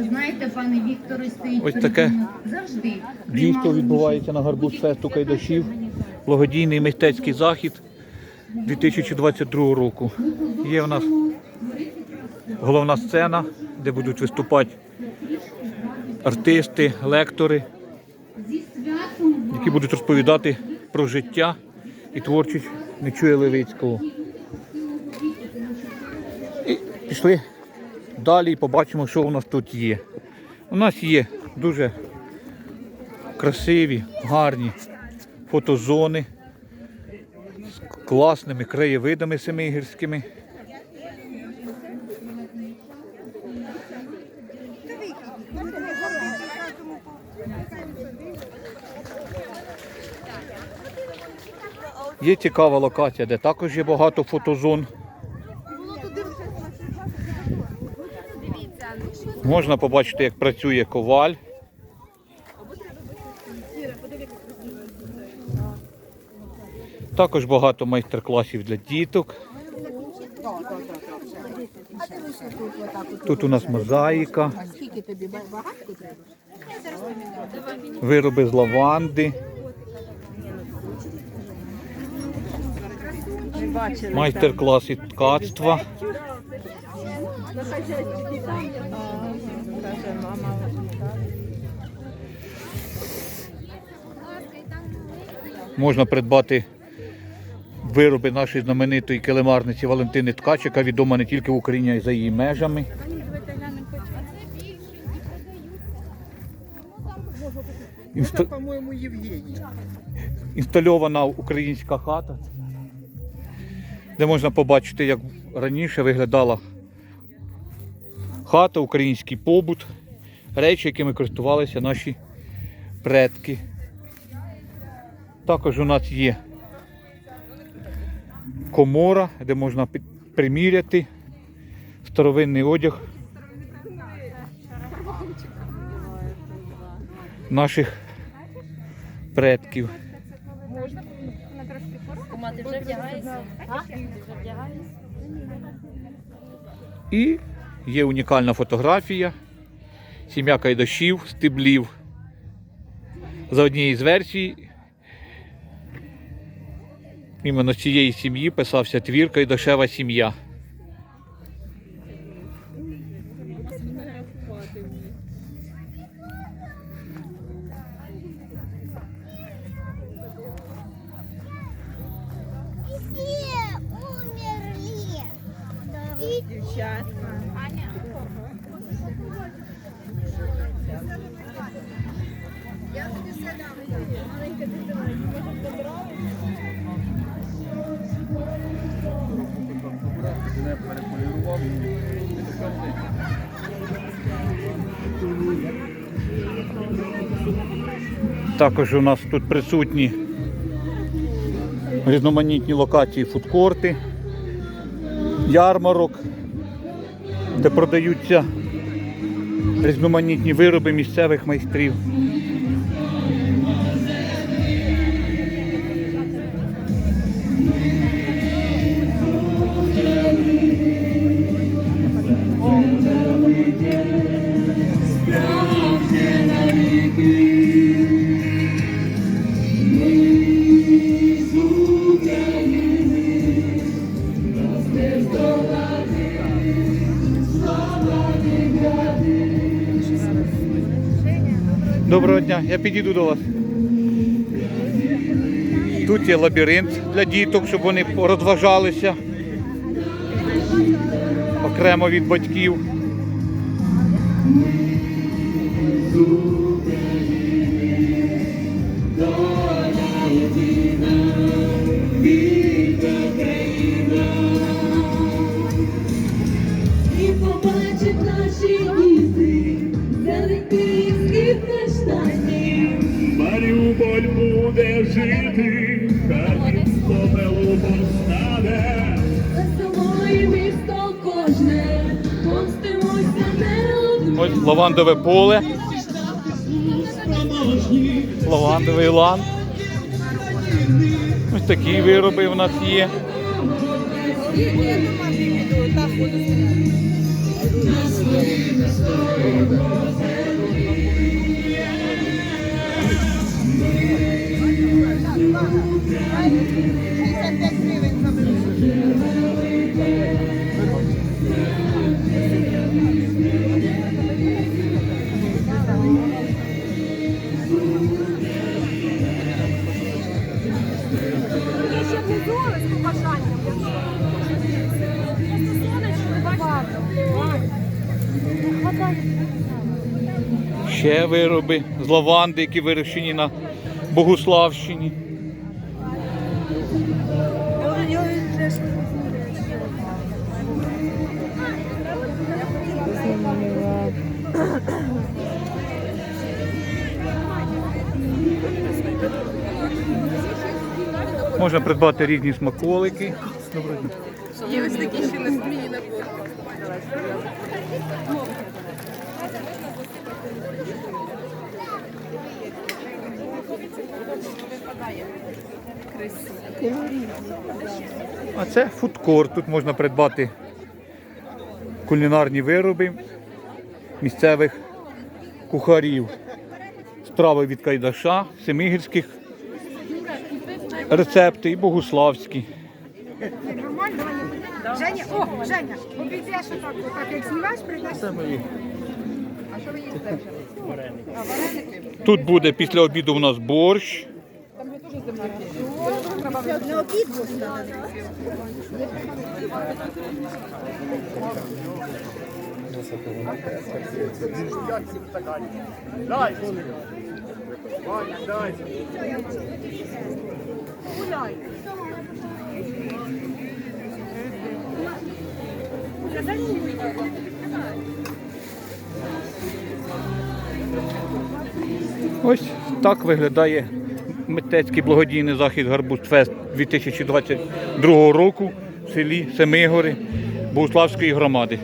Знаєте, пане Вікторе, стоїть Ось таке завжди. Дійство відбувається на гарбуз фесту Кайдашів. Благодійний мистецький захід 2022 року. Є у нас головна сцена, де будуть виступати артисти, лектори, які будуть розповідати про життя і творчість Нечуя Левицького. І пішли далі і побачимо, що у нас тут є. У нас є дуже красиві, гарні фотозони з класними краєвидами семигірськими. Є цікава локація, де також є багато фотозон. Можна побачити, як працює коваль. Також багато майстер-класів для діток. Тут у нас мозаїка, вироби з лаванди, майстер-клас із ткацтва. Можна придбати вироби нашої знаменитої килимарниці Валентини Ткач, яка відома не тільки в Україні, а й за її межами. Інста- інстальована українська хата, де можна побачити, як раніше виглядала хата, український побут, речі, якими користувалися наші предки. Також у нас є комора, де можна приміряти старовинний одяг наших предків. Вдягаєшся? Ти вже вдягаєшся? І є унікальна фотографія. Сім'я Кайдашів, стеблів. За однією з версій. Іменно з цієї сім'ї писався твір Кайдашева сім'я. Дівчатка. Також у нас тут присутні різноманітні локації фудкорти, ярмарок, де продаються різноманітні вироби місцевих майстрів. Доброго дня, я підійду до вас. Тут є лабіринт для діток, щоб вони розважалися окремо від батьків. буде жити, хай місто помилу стане. Ось лавандове поле. Лавандовий лан. Ось такі вироби в нас є. Нас 65 гривень Ще вироби з лаванди, які вирощені на Богуславщині. Можна придбати різні смаколики. Є ось такі ще не Доброго дня. А це фудкорт. Тут можна придбати кулінарні вироби місцевих кухарів. Страви від Кайдаша, Семигірських рецепти і богуславські. Женя, о, Женя, обійдеш отак, отак як знімаєш, прийдеш. Це мої. А що ви їсте? Вареники? Тут буде після обіду у нас борщ. Не обід Ось так виглядає митецький благодійний захід Гарбузфест 2022 року в селі Семигори Богуславської громади.